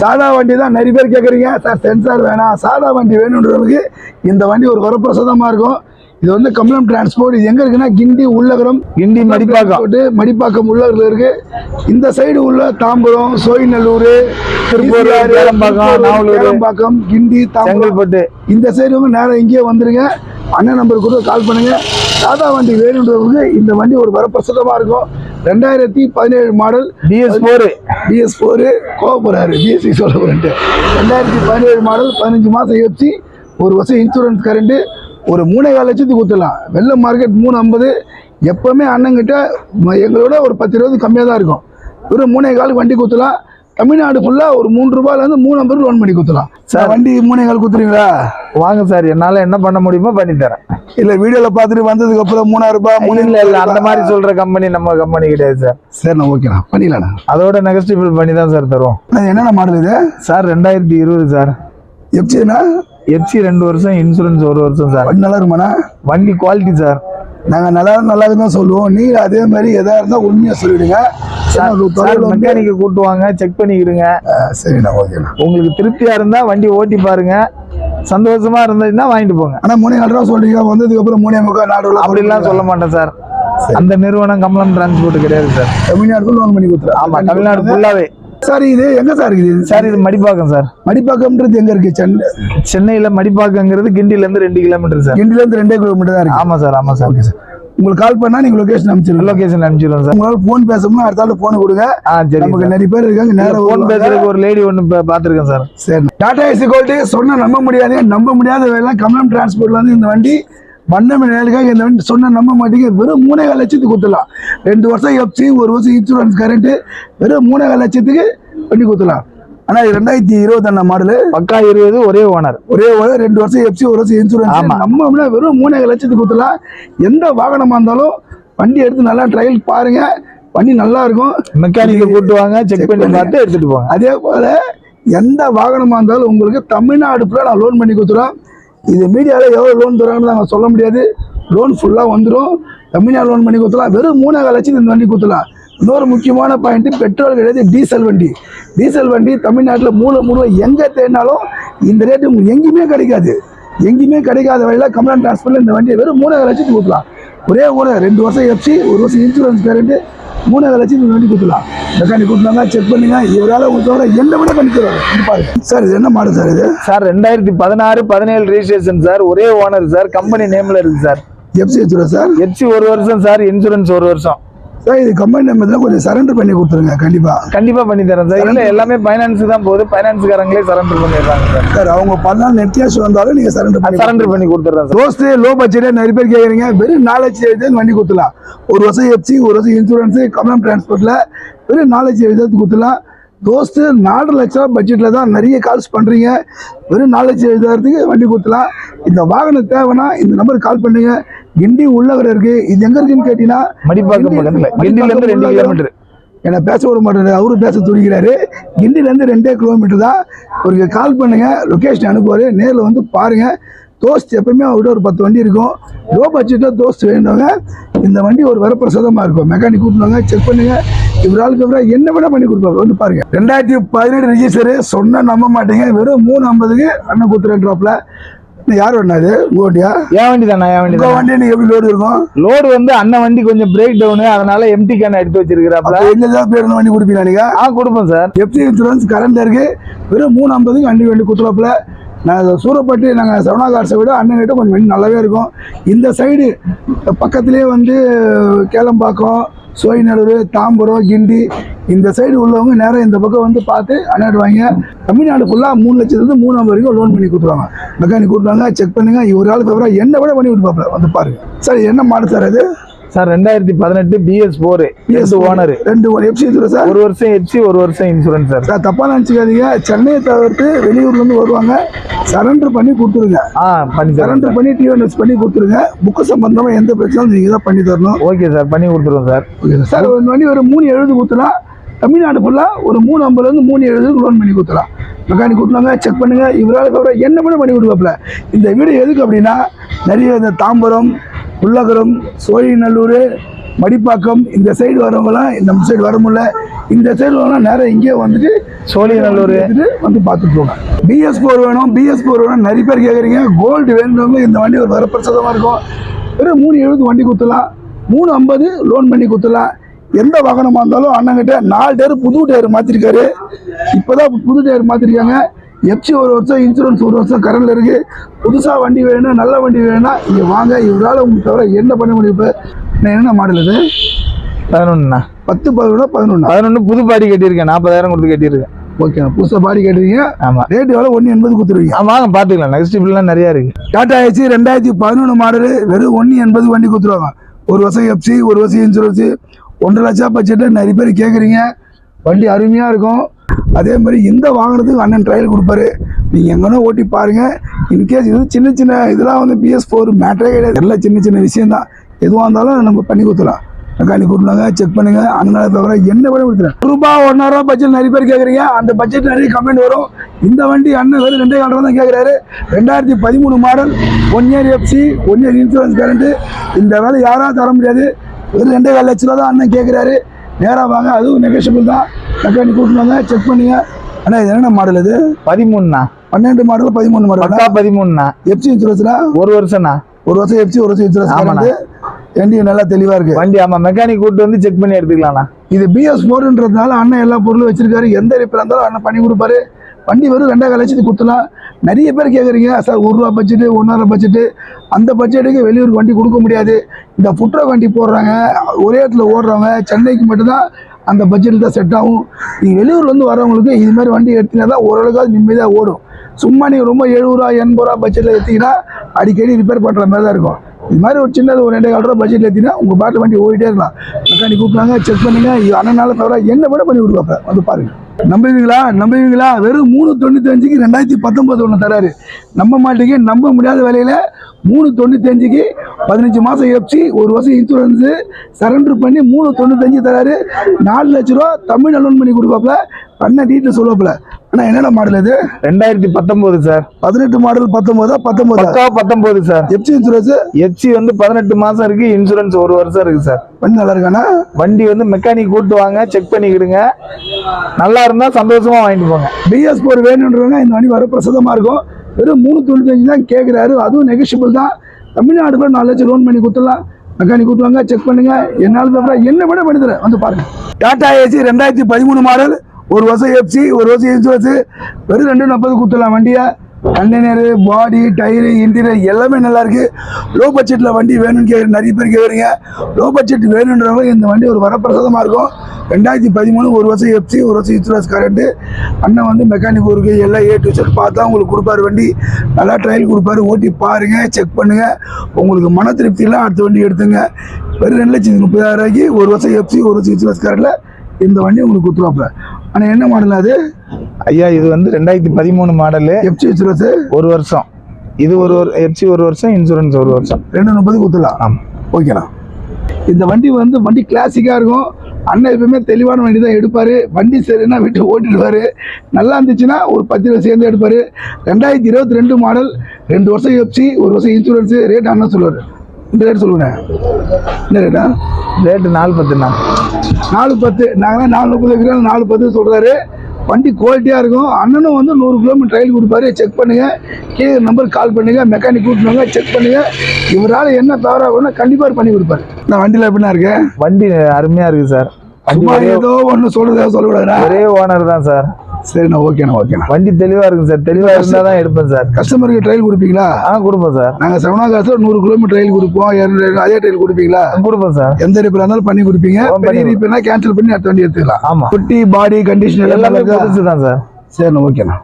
சாதா வண்டி தான் நிறைய பேர் கேட்குறீங்க சார் சென்சார் வேணாம். சாதா வண்டி வேணுன்றவங்களுக்கு இந்த வண்டி ஒரு வரப்பிரசாதமாக இருக்கும். இது வந்து கமலம் டிரான்ஸ்போர்ட் இது எங்கே இருக்குன்னா கிண்டி உள்ளகரம் கிண்டி மடிப்பாக்கம் மடிப்பாக்கம் உள்ளூர்ல இருக்கு. இந்த சைடு உள்ள தாம்பரம் சோழிநல்லூர் திருப்பூர், கேளம்பாக்கம் கிண்டி தாம்பரம். செங்கல்பட்டு. இந்த சைடு வந்து நேரம் இங்கேயே வந்துருங்க. அண்ணன் நம்பருக்கு கூட கால் பண்ணுங்க. சாதா வண்டி வேணுன்றவங்களுக்கு இந்த வண்டி ஒரு வரப்பிரசாதமா இருக்கும். ரெண்டாயிரத்தி பதினேழு model BS four BS four கோவப்படுறாரு BSC சொல்ல போறேன்ட்டு. ரெண்டாயிரத்தி பதினேழு மாடல் பதினஞ்சு மாதம் ஏற்றி ஒரு வருஷம் இன்சூரன்ஸ் கரண்ட்டு ஒரு மூணே கால் லட்சத்துக்கு ஊற்றலாம் வெள்ளை மார்க்கெட் மூணு ஐம்பது எப்போவுமே அண்ணங்கிட்ட எங்களோட ஒரு பத்து இருபது கம்மியாக தான் இருக்கும். வெறும் மூணே காலுக்கு வண்டி குத்தலாம் தமிழ்நாடு ஒரு மூணு ரூபாயிலேருந்து மூணு ஐம்பது லோன் பண்ணி குத்தலாம். சார். வண்டி மூணே கால் குத்துறீங்களா? வாங்க சார் என்னால என்ன பண்ண முடியுமோ பண்ணி தரேன். இல்லை வீடியோவில் பார்த்துட்டு வந்ததுக்கு அப்புறம் மூணாயிரம் ரூபாய் மூணு இல்ல இல்ல அந்த மாதிரி சொல்ற கம்பெனி நம்ம கம்பெனி கிடையாது சார். சரிண்ணா ஓகேண்ணா பண்ணிக்கலாண்ணா அதோட நெகஸ்டிபிள் பண்ணி தான் சார் தருவோம். என்னென்ன மாடல் இது? சார் ரெண்டாயிரத்தி இருபது சார். எப்படிண்ணா எஃப்சி ரெண்டு வருஷம் இன்சூரன்ஸ் ஒரு வருஷம் சார். வண்டி நல்லா இருக்குமாண்ணா? வண்டி குவாலிட்டி சார். நாங்கள் நல்லா நல்லா தான் சொல்லுவோம். நீங்கள் அதே மாதிரி எதா இருந்தால் உண்மையாக சொல்லிவிடுங்க மெக்கானிக்கை கூட்டுவாங்க செக் பண்ணிக்கிடுங்க. சரிண்ணா ஓகேண்ணா. உங்களுக்கு திருப்தியா இருந்தா வண்டி ஓட்டி பாருங்க. சந்தோஷமா இருந்ததுன்னா வாங்கிட்டு போங்க. ஆனால் மூணே நாலு ரூபா சொல்றீங்க. வந்ததுக்கு அப்புறம் மூணே முக்கால் நாலு ரூபா அப்படிலாம் சொல்ல மாட்டேன் சார். அந்த நிறுவனம் கமலம் டிரான்ஸ்போர்ட் கிடையாது சார். தமிழ்நாடு லோன் பண்ணி கொடுத்துருவோம் ஆமா தமிழ்நாடு ஃபுல்லாவே சார் இது எங்க சார் இருக்குது? சார் இது மடிப்பாக்கம் சார். மடிப்பாக்கம்ன்றது எங்க இருக்கு? சென்னை சென்னையில மடிப்பாக்கங்கிறது கிண்டில இருந்து ரெண்டு கிலோமீட்டர் சார். கிண்டில இருந்து ரெண்டே கிலோமீட்டர் தான் இருக்கு. ஆமா சார் ஆமா சார். Okay sir. உங்களுக்கு கால் பண்ணா நீங்க லொகேஷன் அனுப்பிச்சிருங்க. லொகேஷன் அனுப்பிச்சிடுவோம் சார். உங்களால போன் பேசணும்னா அடுத்த ஆள் போன் கொடுங்க. ஆ சரி. நமக்கு நிறைய பேர் இருக்காங்க நேரம் வருவாங்க. பேசுறதுக்கு ஒரு லேடி ஒன்று பார்த்துருக்கேன் சார். சரி. டாடா ஏசி கோல்டு சொன்னா நம்ப முடியாது நம்ப முடியாத வேலை கமலம் டிரான்ஸ்போர்ட்ல வந்து இந்த வண்டி வண்ணம் நேலுக்காக இந்த சொன்னா நம்ப மாட்டீங்க வெறும் மூணே கால் லட்சத்துக்கு கொடுத்துடலாம். ரெண்டு வருஷம் எஃப்சி ஒரு வருஷம் இன்சூரன்ஸ் கரண்ட் வெறும் மூணே கால் லட்சத்துக்கு வண்டி கொடுத்துடலாம். ஆனா இது ரெண்டாயிரத்தி இருபத்தொன்னா மாடலு. பக்கா இருபது ஒரே ஓனர் ஒரே ஒரு ரெண்டு வருஷம் எஃப்சி ஒரு வருஷம் இன்சூரன்ஸ் ஆமா. நம்ம அப்படின்னா வெறும் மூணே லட்சத்துக்கு கொடுத்துடலாம். எந்த வாகனமா இருந்தாலும் வண்டி எடுத்து நல்லா ட்ரையல் பாருங்க. வண்டி நல்லா இருக்கும். மெக்கானிக்கை கூட்டுவாங்க செக் Check பண்ணி. பார்த்து எடுத்துட்டு போங்க. அதே போல எந்த வாகனமாக இருந்தாலும் உங்களுக்கு தமிழ்நாடு ஃபுல்லாக நான் லோன் பண்ணி கொடுத்துறோம் இது மீடியாவில் எவ்வளோ லோன் தராங்கன்னு நாங்கள் சொல்ல முடியாது. லோன் ஃபுல்லாக வந்துடும் தமிழ்நாடு லோன் பண்ணி கொடுத்துலாம் வெறும் மூணாவது லட்சம் இந்த வண்டி கொடுத்துலாம் இன்னொரு முக்கியமான பாயிண்ட்டு பெட்ரோல் கிடையாது டீசல் வண்டி. டீசல் வண்டி தமிழ்நாட்டில் மூளை மூல எங்கே தேடினாலும் இந்த ரேட்டு உங்களுக்கு எங்கேயுமே கிடைக்காது. எங்கேயுமே கிடைக்காத வழியில் கமலான் டிரான்ஸ்போர்ட்டில் இந்த வண்டியை வெறும் மூணாவது லட்சத்துக்கு கொடுக்கலாம் ஒரே ஒரு ரெண்டு வருஷம் எஃப்சி ஒரு வருஷம் இன்சூரன்ஸ் பேரண்ட்டு லட்சம் இந்த வண்டி கொடுத்துலாம் மெக்கானிக் கொடுத்தாங்க செக் பண்ணுங்க. இவரால் உங்களுக்கு என்ன விட பண்ணி தருவாங்க பாருங்க. சார் இது என்ன மாடல் சார் இது? சார் ரெண்டாயிரத்தி பதினாறு பதினேழு ரெஜிஸ்ட்ரேஷன் சார். ஒரே ஓனர் சார். கம்பெனி நேம்ல இருக்கு சார். FC sir? எஃப்சி ஒரு வருஷம் சார் இன்சூரன்ஸ் ஒரு வருஷம். சார் இது கம்பெனி நம்பர் கொஞ்சம் சரண்டர் பண்ணி கொடுத்துருங்க கண்டிப்பாக கண்டிப்பா பண்ணி தரேன் சார் இல்ல எல்லாமே ஃபைனான்ஸ் தான் போகுது. ஃபைனான்ஸ்காரங்களே சரண்டர் பண்ணிடுறாங்க சார் சார் அவங்க பண்ணால் கேஷ் வந்தாலும் நீங்கள் சரண்டர் பண்ணி சரண்டர் பண்ணி கொடுத்துட்றேன் சார் தோஸ்து லோ பட்ஜெட்டே நிறைய பேர் கேட்குறீங்க வெறும் நாலேஜ் எழுதி வண்டி கொடுத்துலாம் ஒரு வருஷம் எஃப்சி ஒரு வருஷம் இன்சூரன்ஸு கமலம் டிரான்ஸ்போர்ட்டில் வெறும் நாலேஜ் எழுதி கொடுத்துலாம் தோஸ்து நாலு லட்சம் பட்ஜெட்டில் தான் நிறைய கால்ஸ் பண்ணுறீங்க வெறும் நாலேஜ் எழுதுறதுக்கு வண்டி கொடுத்துலாம் இந்த வாகனம் தேவைன்னா இந்த நம்பருக்கு கால் பண்ணுங்க. கிண்டி உள்ளவரை இருக்கு. இது எங்க இருக்குன்னு கேட்டீங்கன்னா மடிப்பாக்கம் பக்கத்துல கிண்டில இருந்து ரெண்டு கிலோமீட்டர் என்னை பேச விட மாட்டாரு. அவரு பேச துடிக்கிறாரு கிண்டிலேருந்து ரெண்டே கிலோமீட்டர் தான். அவருக்கு கால் பண்ணுங்க. லொக்கேஷன் அனுப்புவார். நேரில் வந்து பாருங்க. தோஸ்த் எப்பவுமே அவர்கிட்ட ஒரு பத்து வண்டி இருக்கும். லோ பட்ஜெட்டில் தோஸ்த் வேணுங்க இந்த வண்டி ஒரு வரப்பிரசாதமாக இருக்கும். மெக்கானிக் கூப்பிடுவாங்க. செக் பண்ணுங்க. இவராளுக்கு இவராக என்ன வேணா பண்ணி கொடுப்பாரு. வந்து பாருங்க. ரெண்டாயிரத்தி பதினேழு ரிஜிஸ்டரு சொன்னா நம்ப மாட்டீங்க. வெறும் மூணு ஐம்பதுக்கு அண்ணன் கொடுத்துருன்றாப்ல யார் வேணாது உங்க வண்டியா? ஏன் வண்டி தானே ஏன் வண்டி உங்க வண்டி நீங்க எப்படி லோடு இருக்கும் லோடு வந்து அண்ணன் வண்டி கொஞ்சம் பிரேக் டவுனு அதனால எம்டி கேன் எடுத்து வச்சிருக்கிறாப்ல எங்க ஏதாவது பேர் வண்டி கொடுப்பீங்களா நீங்க? ஆ கொடுப்போம் சார். எஃப்சி இன்சூரன்ஸ் கரண்ட் இருக்கு. வெறும் மூணு ஐம்பதுக்கு வண்டி வண்டி குத்துறப்பில் நாங்கள் சூரப்பட்டு நாங்கள் சரவணா கார்ஸை விட அண்ணன்கிட்ட கொஞ்சம் வண்டி நல்லாவே இருக்கும். இந்த சைடு பக்கத்துலேயே வந்து கேளம்பாக்கம் சோழிநல்லூர் தாம்பரம் கிண்டி இந்த சைடு உள்ளவங்க நேரம் இந்த பக்கம் வந்து பார்த்து அண்ணாடு வாங்க தமிழ்நாடு ஃபுல்லாக மூணு லட்சத்துலேருந்து மூணு ஐம்பது வரைக்கும் லோன் பண்ணி கொடுத்துருவாங்க. மெக்கானிக் கூப்பிட்டாங்க செக் பண்ணுங்க. ஒரு ஆள் ஃபேவரா என்ன விட பண்ணி கொடுப்பாப்ல வந்து பாருங்க சார் என்ன மாடல் சார் அது? சார் ரெண்டாயிரத்தி பதினெட்டு பிஎஸ் ஃபோர் எஸ் ஓனர் ரெண்டு ஒரு எஃப்சி சார்? ஒரு வருஷம் எஃப்சி ஒரு வருஷம் இன்சூரன்ஸ் சார். சார் தப்பாக நினச்சிக்காதீங்க. சென்னையை தவிர்த்து வெளியூர்லேருந்து வருவாங்க. சரண்டர் பண்ணி கொடுத்துருங்க. ஆ பண்ணி சரண்டர் பண்ணி டிஎன்எஸ் பண்ணி கொடுத்துருங்க. புக்கு சம்பந்தமாக எந்த பிரச்சனையும் நீங்கள் தான் பண்ணி தரணும். ஓகே சார் பண்ணி கொடுத்துருவோம் சார். Okay sir. சார் இந்த வண்டி ஒரு மூணு எழுபது கொடுத்துலாம் தமிழ்நாடு ஃபுல்லாக ஒரு மூணு ஐம்பதுலேருந்து மூணு எழுபதுக்கு லோன் பண்ணி கொடுத்துலாம் மெக்கானிக் கொடுத்தாங்க செக் பண்ணுங்க இவரால் தவிர என்ன பண்ண பண்ணி கொடுப்பாப்ல இந்த வீடு எதுக்கு அப்படின்னா நிறைய இந்த தாம்பரம் உள்ளகரம் சோழிநல்லூர் மடிப்பாக்கம் இந்த சைடு வரவங்களாம் நம்ம சைடு வர முடியல. இந்த சைடு வரவங்களாம் நேரம் இங்கே வந்துட்டு சோழிநல்லூர். வந்து பார்த்துட்டு போங்க. பிஎஸ் ஃபோர் வேணும் பிஎஸ் ஃபோர் வேணும். நிறைய பேர் கேட்குறீங்க கோல்டு வேணுன்றவங்க இந்த வண்டி ஒரு வரப்பிரசாதமாக இருக்கும். வெறும் மூணு எழுபது வண்டி குத்தலாம் மூணு ஐம்பது லோன் பண்ணி குத்தலாம் எந்த வாகனமாக இருந்தாலும் அண்ணங்கிட்ட நாலு டயர் புது டயர் மாற்றிருக்காரு இப்போதான் புது டயர் மாற்றிருக்காங்க எஃப்சி ஒரு வருஷம் இன்சூரன்ஸ் ஒரு வருஷம் கரண்டில் இருக்குது புதுசாக வண்டி வேணும் நல்ல வண்டி வேணும்னா இங்கே வாங்க. இவரால் உங்களுக்கு தவிர என்ன பண்ண முடியும் இப்போ? நான் என்ன மாடல் இது? பதினொன்றுண்ணா. பத்து பதினொன்று பதினொன்று பதினொன்று புது பாடி கட்டியிருக்கேன். நாற்பதாயிரம் கொடுத்து கட்டியிருக்கேன். ஓகே புதுசாக பாடி கேட்டுருக்கீங்க. ஆமா. ரேட் எவ்வளோ ஒன்று எண்பது கொடுத்துருவீங்க. வாங்க பார்த்துக்கலாம். நெக்ஸ்ட் இப்படிலாம் நிறையா இருக்கு. டாடா ஏசி ரெண்டாயிரத்தி பதினொன்று மாடலு வெறும் ஒன்று எண்பது வண்டி கொடுத்துருவாங்க. ஒரு வருஷம் எஃப்சி ஒரு வருஷம் இன்சூரன்ஸு ஒன்றரை லட்சம் பட்ஜெட்டில் நிறைய பேர் கேட்குறீங்க வண்டி அருமையாக இருக்கும். அதே மாதிரி இந்த வாகனத்துக்கு அண்ணன் ட்ரையல் கொடுப்பாரு. நீங்கள் எங்கன்னா ஓட்டி பாருங்கள் இன்கேஸ் இது சின்ன சின்ன இதெல்லாம் வந்து பிஎஸ் ஃபோர் மேட்டரே கிடையாது. எல்லாம் சின்ன சின்ன விஷயந்தான் எதுவாக இருந்தாலும் நம்ம பண்ணி கொடுத்துலாம் மெக்கானிக் கூட்டினாங்க செக் பண்ணுங்க. அதனால தவிர என்ன பண்ணி கொடுத்துறேன் ரூபா ஒன்னாயிரம் பட்ஜெட் நிறைய பேர் கேட்குறீங்க அந்த பட்ஜெட் நிறைய கமெண்ட் வரும். இந்த வண்டி அண்ணன் வெறும் ரெண்டே காலம் தான் கேட்குறாரு ரெண்டாயிரத்தி பதிமூணு model one year FC one year insurance guarantee இந்த வேலை யாராவது தர முடியாது. வெறும் ரெண்டே கால் லட்ச ரூபா தான் அண்ணன் கேட்குறாரு நேராக வாங்க அதுவும் நெகோஷியபிள் தான். மெக்கானிக் கூட்டினாங்க செக் பண்ணுங்க. அண்ணா இது என்ன மாடல் இது? பதிமூணுண்ணா. பன்னெண்டு மாடல் பதிமூணு மாடல் பதிமூணுண்ணா. எஃப்சி இன்சூரன்ஸ்னா ஒரு வருஷம்ண்ணா. ஒரு வருஷம் எஃப்சி ஒரு வருஷம் இன்சூரன்ஸ் ஆமாண்ணா. வண்டி நல்லா தெளிவாக இருக்கு. வண்டி ஆமா மெக்கானிக் கூட்டு வந்து செக் பண்ணி எடுத்துக்கலாம்ண்ணா. இது பிஎஸ் ஃபோர்ன்றதுனால அண்ணன் எல்லா பொருளும் வச்சிருக்காரு. எந்த ரிப்பேர் இருந்தாலும் அண்ணன் பண்ணி கொடுப்பாரு. வண்டி வெறும் ரெண்டாயிரம் லட்சத்துக்கு கொடுத்தலாம் நிறைய பேர் கேட்குறீங்க சார் ஒரு ரூபா பட்ஜெட்டு ஒன்றரை பட்ஜெட்டு அந்த பட்ஜெட்டுக்கு வெளியூருக்கு வண்டி கொடுக்க முடியாது. இந்த ஃபுட்ரோ வண்டி போடுறாங்க ஒரே இடத்துல ஓடுறவங்க சென்னைக்கு மட்டும்தான் அந்த பட்ஜெட்டில் தான் செட் ஆகும். நீங்கள் வெளியூர்லேருந்து வரவங்களுக்கு இது மாதிரி வண்டி எடுத்தினா தான் ஓரளவுக்காவது நிம்மதியாக ஓடும். சும்மா நீங்கள் ரொம்ப எழுபது ரூபா எண்பது ரூபா பட்ஜெட்டில் எடுத்தீங்கன்னா அடிக்கடி ரிப்பேர் பண்ணுற மாதிரி தான் இருக்கும். இது மாதிரி ஒரு சின்னது ஒரு ரெண்டு கால் ரூபா பட்ஜெட் ஏற்றினா உங்கள் பாட்டில் வண்டி ஓடிட்டே இருக்கலாம். மெக்கானிக் கூப்பிட்டாங்க செக் பண்ணுங்கள் இது அண்ணனால தவிர என்ன விட பண்ணி கொடுப்பாங்க வந்து பாருங்கள் நம்புவீங்களா? நம்புவீங்களா? வெறும் மூணு தொண்ணூத்தி அஞ்சுக்கு ரெண்டாயிரத்தி பத்தொன்பது ஒன்று தராரு. நம்ப மாட்டேங்க நம்ப முடியாத வேலையில் மூணு தொண்ணூத்தி அஞ்சுக்கு பதினஞ்சு மாசம் எஃப்சி ஒரு வருஷம் இன்சூரன்ஸு சரண்டர் பண்ணி மூணு தொண்ணூத்தஞ்சு தராரு. நாலு லட்ச ரூபா தமிழ் அலோன் பண்ணி கொடுப்பாப்புல. பண்ண டீட்டெயில் சொல்லுவாப்புல ஆனால் என்னென்ன மாடல் இது? ரெண்டாயிரத்தி பத்தொன்பது சார். பதினெட்டு மாடல் பத்தொன்பதா பத்தொன்பதா? பத்தொன்பது சார். எஃப்சி இன்சூரன்ஸ் எஃப்சி வந்து பதினெட்டு மாசம் இருக்கு இன்சூரன்ஸ் ஒரு வருஷம் இருக்கு சார். பண்ணி நல்லா இருக்கானா வண்டி வந்து மெக்கானிக் கூட்டு வாங்க செக் பண்ணிக்கிடுங்க. நல்லா இருந்தா சந்தோஷமா வாங்கிட்டு போங்க. பிஎஸ் ஃபோர் வேணுன்றவங்க இந்த வண்டி வர பிரசாதமாக இருக்கும். வெறும் மூணு தொண்ணூத்தஞ்சு தான் கேட்குறாரு அதுவும் நெகஷியபிள் தான். தமிழ்நாடுக்குள்ள நாலு லட்சம் லோன் பண்ணி கொடுத்துடலாம். மெக்கானிக் கூட்டுவாங்க செக் பண்ணுங்க. என்னால் என்ன விட பண்ணி தரேன். வந்து பாருங்க. டாடா ஏசி ரெண்டாயிரத்தி பதிமூணு மாடல் ஒரு வருஷம் எஃப்சி ஒரு வருஷம் இன்சூரன்ஸ் வெறும் ரெண்டு நாற்பது கொடுத்துடலாம் வண்டியை. கண்டெய்னரு பாடி டயரு இன்டீரியர் எல்லாமே நல்லாயிருக்கு லோ பட்ஜெட்டில் வண்டி வேணும்னு கே நிறைய பேர் கேட்குறீங்க லோ பட்ஜெட் வேணுன்றவங்க இந்த வண்டி ஒரு வரப்பிரசாதமாக இருக்கும். ரெண்டாயிரத்தி பதிமூணு ஒரு வருஷம் எஃப்சி ஒரு வருஷம் இன்சூரன்ஸ் கரண்ட்டு அண்ணன் வந்து மெக்கானிக் ஊருக்கு எல்லாம் ஏ டு செட் பார்த்தா உங்களுக்கு கொடுப்பாரு வண்டி. நல்லா ட்ரையல் கொடுப்பாரு. ஓட்டி பாருங்கள் செக் பண்ணுங்கள் உங்களுக்கு மன திருப்தியெல்லாம் அடுத்த வண்டி எடுத்துங்க. வெறும் ரெண்டு லட்சத்தி முப்பதாயிரம் ரூபாய்க்கு ஒரு வருஷம் எஃப்சி ஒரு வருஷம் இன்சூரன்ஸ் கரண்டில் இந்த வண்டி உங்களுக்கு கொடுத்துருவாப்ப ஆனால் என்ன மாடல் அது? ஐயா இது வந்து ரெண்டாயிரத்தி பதிமூணு மாடலு எஃப்சி இன்சூரன்ஸ் ஒரு வருஷம். இது ஒரு எஃப்சி ஒரு வருஷம் இன்சூரன்ஸ் ஒரு வருஷம். ரெண்டு முப்பது கொடுத்துடலாம். ஆமா. ஓகேண்ணா இந்த வண்டி வந்து வண்டி கிளாசிக்காக இருக்கும். அண்ணன் எப்பவுமே தெளிவான வண்டி தான் எடுப்பார். வண்டி சரின்னா விட்டு ஓட்டிடுவார். நல்லா இருந்துச்சுன்னா ஒரு பத்து ரூபா சேர்ந்து எடுப்பார். ரெண்டாயிரத்தி இருபத்தி ரெண்டு மாடல் ரெண்டு வருஷம் எஃப்சி ஒரு வருஷம் இன்சூரன்ஸு ரேட் அண்ணன் சொல்லுவார். இந்த ரேட் சொல்லுவேன் என்ன ரேட்டா ரேட்டு நாலு பத்துண்ணா நாலு பத்து. நாங்கள் நாலு முப்பது கிலோ நாலு பத்து சொல்கிறாரு வண்டி குவாலிட்டியாக இருக்கும். அண்ணனும் வந்து நூறு கிலோமீட்டர் ட்ரையல் கொடுப்பாரு. செக் பண்ணுங்கள் கீழே நம்பர் கால் பண்ணுங்கள் மெக்கானிக் கூட்டினாங்க செக் பண்ணுங்கள் இவரால் என்ன தவறாகும்னா கண்டிப்பாக பண்ணி கொடுப்பாரு. நான் வண்டியில் எப்படின்னா இருக்கேன் வண்டி அருமையா இருக்கு சார் ஏதோ ஒன்று சொல்கிறதா சொல்லக்கூடாதுண்ணா. ஒரே ஓனர் தான் சார் சரிண்ணா ஓகேண்ணா ஓகேண்ணா. வண்டி தெளிவா இருக்கு சார். தெளிவா இருந்தா தான் எடுப்பேன் சார். கஸ்டமருக்கு ட்ரையல் கொடுப்பீங்களா? ஆ கொடுப்போம் சார். நாங்கள் செவனா காசில் நூறு கிலோமீட்டர் ட்ரையல் கொடுப்போம். இரநூறு அதே ட்ரையல் கொடுப்பீங்களா? கொடுப்போம் சார். எந்த ரிப்பேர் இருந்தாலும் பண்ணி கொடுப்பீங்க. பெரிய ரிப்பேர்னா கேன்சல் பண்ணி அடுத்த வண்டி எடுத்துக்கலாம். ஆமா. குட்டி பாடி கண்டிஷன் எல்லாமே தான் சார். சரிண்ணா ஓகேண்ணா.